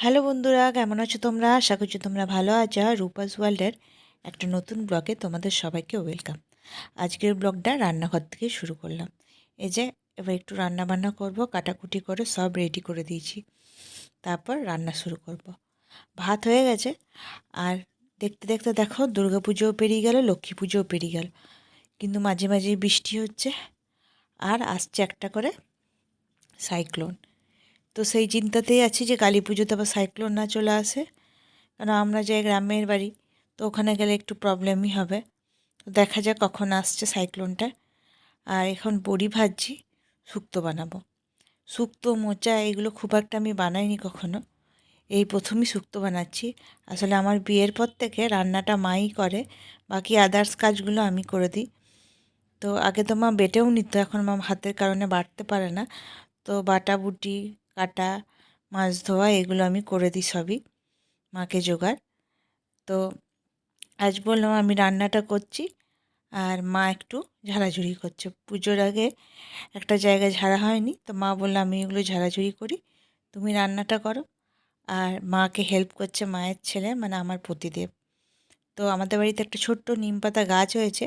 Hello বন্ধুরা, কেমন আছো তোমরা? আশা করছি তোমরা ভালো আছো। রূপাস ওয়ার্ল্ডের একটা নতুন ব্লগে তোমাদের সবাইকে ওয়েলকাম। আজকের ব্লগটা রান্নাঘর থেকে শুরু করলাম। এই যে, এবার একটু রান্না বান্না করব, কাটাকুটি করে সব রেডি করে দিয়েছি। তারপর রান্না শুরু করব। ভাত হয়ে গেছে। আর দেখতে দেখতে দেখো দুর্গা পুজোও পেরিয়ে গেল, লক্ষ্মী পুজোও পেরিয়ে গেল। কিন্তু মাঝে মাঝে বৃষ্টি হচ্ছে। আর আসছে একটা করে সাইক্লোন তো সেই চিন্তাতেই আছি যে কালী পুজোতে আবার সাইক্লোন না চলে আসে। কারণ আমরা যাই গ্রামের বাড়ি, তো ওখানে গেলে একটু প্রবলেমই হবে। তো দেখা যাক কখন আসছে সাইক্লোনটা আর এখন বড়ি ভাজছি, শুক্তো বানাবো। শুক্তো, মোচা এগুলো খুব একটা আমি বানাইনি কখনো। এই প্রথমই শুক্তো বানাচ্ছি। আসলে আমার বিয়ের পর থেকে রান্নাটা মাই করে, বাকি আদার্স কাজগুলো আমি করে দিই। তো আগে তো মা বেটেও নিত, এখন মা হাতের কারণে বাটতে পারে না। তো বাটা বুটি কাটা, মাছ ধোয়া, এগুলো আমি করে দিই সবই, মাকে জোগাড়। তো আজ বললাম আমি রান্নাটা করছি, আর মা একটু ঝাড়াঝুড়ি করছে। পুজোর আগে একটা জায়গায় ঝাড়া হয়নি, তো মা বলল, আমি এগুলো ঝাড়াঝুড়ি করি, তুমি রান্নাটা করো। আর মাকে হেল্প করছে মায়ের ছেলে মানে আমার পতিদেব। তো আমাদের বাড়িতে একটা ছোট্ট নিম পাতা গাছ হয়েছে,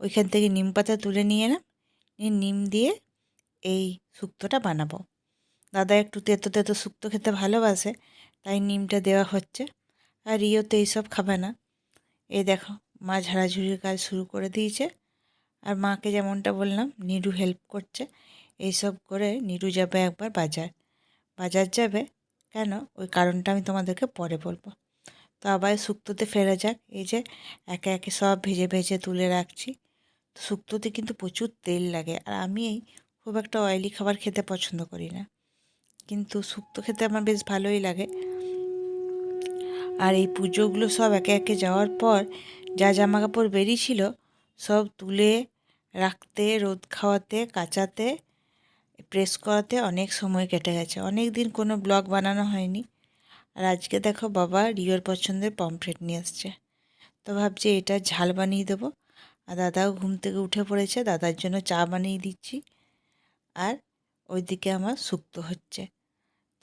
ওইখান থেকে নিম পাতা তুলে নিয়ে এলাম, নিয়ে নিম দিয়ে এই শুক্তোটা বানাবো। দাদা একটু তেতো তেতো শুক্তো খেতে ভালোবাসে, তাই নিমটা দেওয়া হচ্ছে। আর রিও তো এইসব খাবে না। এই দেখো, মা ঝাড়াঝুড়ির কাজ শুরু করে দিয়েছে। আর মাকে যেমনটা বললাম, নিরু হেল্প করছে। এইসব করে নিরু যাবে একবার বাজার। বাজার যাবে? কেন? ওই কারণটা আমি তোমাদেরকে পরে বলব। তো আবার শুক্তোতে ফেরা যাক। এই যে একে একে সব ভেজে ভেজে তুলে রাখছি। শুক্তোতে কিন্তু প্রচুর তেল লাগে। আর আমি খুব একটা অয়েলি খাবার খেতে পছন্দ করি না। কিন্তু শুক্তো খেতে আমার বেশ ভালোই লাগে। আর এই পুজোগুলো সব একে একে যাওয়ার পর যা জামা কাপড় বেরিয়েছিল সব তুলে রাখতে, রোদ খাওয়াতে, কাচাতে প্রেস করাতে অনেক সময় কেটে গেছে। অনেক দিন কোনো ব্লগ বানানো হয়নি। আর আজকে দেখো বাবা রিওর পছন্দের পমফ্রেট নিয়ে আসছে। তো ভাবছি এটা ঝাল বানিয়ে দেবো। আর দাদাও ঘুম থেকে উঠে পড়েছে, দাদার জন্য চা বানিয়ে দিচ্ছি। আর ওইদিকে আমার সুক্ত হচ্ছে।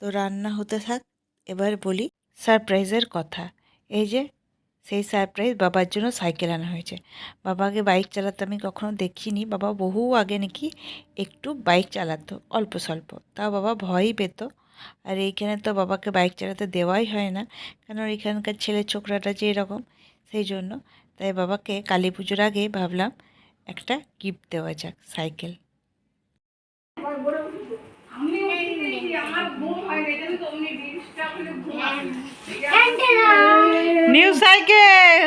তো রান্না হতে থাক। এবার বলি সারপ্রাইজের কথা। এই যে, সেই সারপ্রাইজ বাবার জন্য সাইকেল আনা হয়েছে। বাবাকে বাইক চালাতে আমি কখনো দেখিনি। বাবা বহু আগে নাকি একটু বাইক চালাতো, অল্প স্বল্প। তাও বাবা ভয়ই পেত। আর এইখানে তো বাবাকে বাইক চালাতে দেওয়াই হয় না। কেন এখানকার ছেলে ছোকরাটা যে এরকম, সেই জন্য। তাই বাবাকে কালী পুজোর আগে ভাবলাম একটা গিফট দেওয়া যাক, সাইকেল। নিউ সাইকেল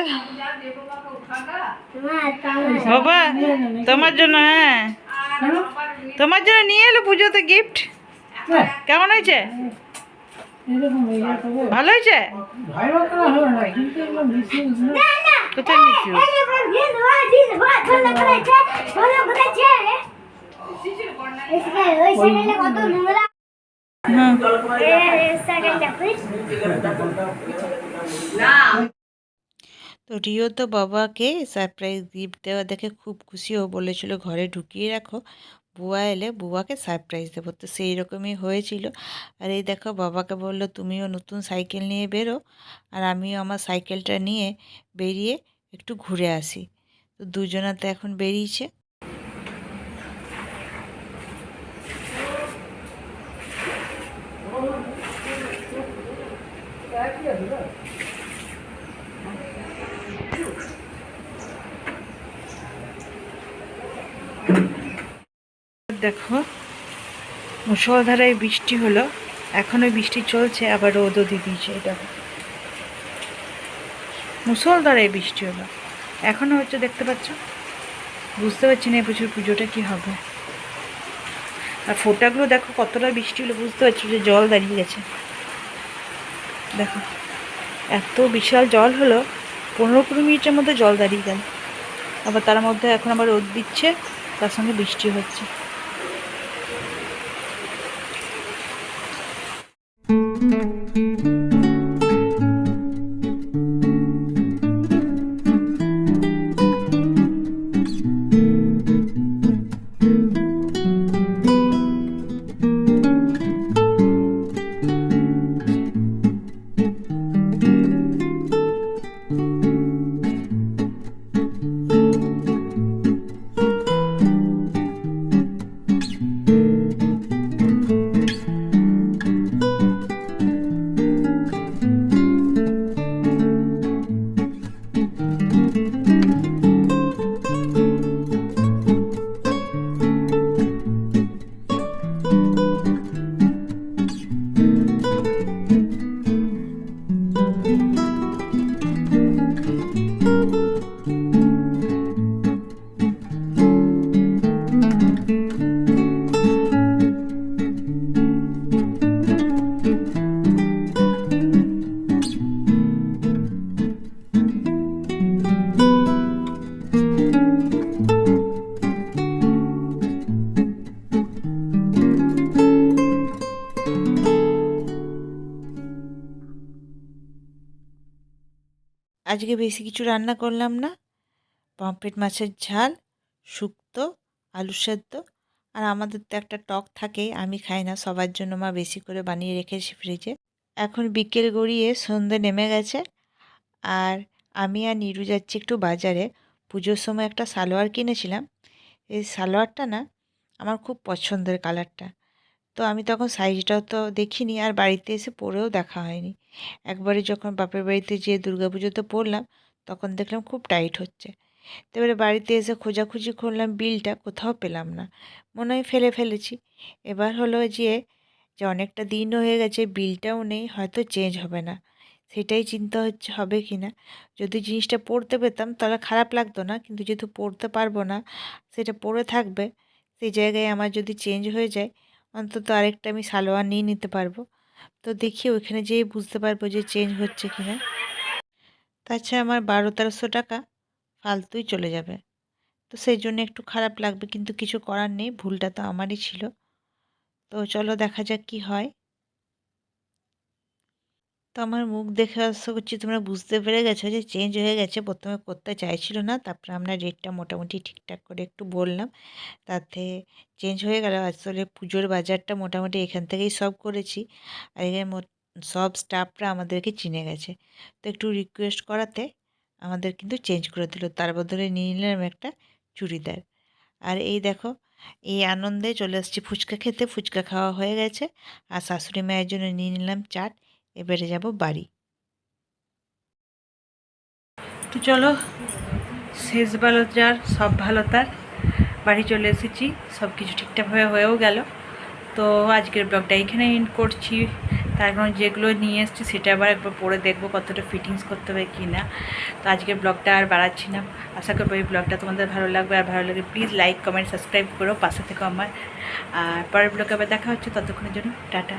বাবা তোমার জন্য হ্যাঁ তোমার জন্য নিয়ে এলো পুজোতে গিফট কেমন হয়েছে ভালো হয়েছে কোথায় তো রিও তো বাবাকে সারপ্রাইজ গিফট দেওয়া দেখে খুব খুশি, ও বলেছিল ঘরে ঢুকিয়ে রাখো। বুয়া এলে বুয়াকে সারপ্রাইজ দেবো। তো সেই রকমই হয়েছিল। আর এই দেখো, বাবাকে বলল, তুমিও নতুন সাইকেল নিয়ে বেরো, আর আমিও আমার সাইকেলটা নিয়ে বেরিয়ে একটু ঘুরে আসি। তো দুজনা তো এখন বেরিয়েছে। দেখো। মুসলধারায় বৃষ্টি হলো। এখনও বৃষ্টি চলছে, আবার রোদও দিয়ে দিয়েছে এটা মুসলধারায় বৃষ্টি হলো। এখনও হচ্ছে দেখতে পাচ্ছ? বুঝতে পারছি না এবছর পুজোটা কি হবে। আর ফোটাগুলো দেখো কতটা বৃষ্টি হলো, বুঝতে পারছ যে জল দাঁড়িয়ে গেছে। দেখো, এত বিশাল জল হলো, পনেরো কুড়ি মিনিটের মধ্যে জল দাঁড়িয়ে গেল। আবার তার মধ্যে এখন আবার রোদ দিচ্ছে, তার সঙ্গে বৃষ্টি হচ্ছে। আজকে বেশি কিছু রান্না করলাম না। পমফ্রেট মাছের ঝাল, শুক্তো আলু সেদ্ধ, আর আমাদের তো একটা টক থাকেই, আমি খাই না, সবার জন্য মা বেশি করে বানিয়ে রেখেছি ফ্রিজে। এখন বিকেল গড়িয়ে সন্ধে নেমে গেছে, আর আমি আর নিরু যাচ্ছি একটু বাজারে। পুজোর সময় একটা সালোয়ার কিনেছিলাম। এই সালোয়ারটা না, আমার খুব পছন্দের কালারটা। তো আমি তখন সাইজটাও তো দেখিনি আর বাড়িতে এসে পরেও দেখা হয়নি। একবারে যখন বাপের বাড়িতে যেয়ে দুর্গা পুজোতে পরলাম তখন দেখলাম খুব টাইট হচ্ছে। তো এবারে বাড়িতে এসে খোঁজাখুঁজি করলাম বিলটা কোথাও পেলাম না। মনে হয় ফেলে ফেলেছি। এবার হলো যে যে অনেকটা দিন হয়ে গেছে বিলটাও নেই, হয়তো চেঞ্জ হবে না। সেটাই চিন্তা হচ্ছে, হবে কি না? যদি জিনিসটা পড়তে পেতাম, তাহলে খারাপ লাগতো না। কিন্তু যেহেতু পড়তে পারব না, সেটা পড়ে থাকবে, সেই জায়গায় আমার যদি চেঞ্জ হয়ে যায় অন্তত আরেকটা আমি সালোয়ার নিয়ে নিতে পারব। তো দেখি ওইখানে যেয়ে বুঝতে পারব যে চেঞ্জ হচ্ছে কি না তাছাড়া আমার বারো তেরোশো টাকা ফালতুই চলে যাবে। তো সেই জন্য একটু খারাপ লাগবে, কিন্তু কিছু করার নেই, ভুলটা তো আমারই ছিল। তো চলো দেখা যাক কি হয়। তো আমার মুখ দেখে আশা করছি তোমরা বুঝতে পেরে গেছো যে চেঞ্জ হয়ে গেছে। প্রথমে করতে চাইছিল না, তারপরে আমরা রেটটা মোটামুটি ঠিকঠাক করে একটু বললাম। তাতে চেঞ্জ হয়ে গেল। আসলে পুজোর বাজারটা মোটামুটি এখান থেকেই সব করেছি আর এখানে সব স্টাফরা আমাদেরকে চিনে গেছে। তো একটু রিকোয়েস্ট করাতে আমাদের কিন্তু চেঞ্জ করে দিল। তার বদলে নিয়ে নিলাম একটা চুড়িদার। আর এই দেখো, এই আনন্দে চলে আসছি ফুচকা খেতে। ফুচকা খাওয়া হয়ে গেছে। আর শাশুড়ি মায়ের জন্য নিয়ে নিলাম চাট। এবারে যাব বাড়ি। তো চলো, শেষ ভালো যার, সব ভালো তার। বাড়ি চলে এসেছি, সব কিছু ঠিকঠাকভাবে হয়েও গেল। তো আজকের ব্লগটা এখানে এন্ড করছি। তার কারণ যেগুলো নিয়ে এসেছি সেটা আবার একবার পরে দেখব কতটা ফিটিংস করতে হবে কি না। তো আজকের ব্লগটা আর বাড়াচ্ছি না। আশা করব এই ব্লগটা তোমাদের ভালো লাগবে। আর ভালো লাগে প্লিজ লাইক কমেন্ট সাবস্ক্রাইব করো পাশে থেকো আমার। আর পরের ব্লগে আবার দেখা হচ্ছে ততক্ষণের জন্য। টাটা।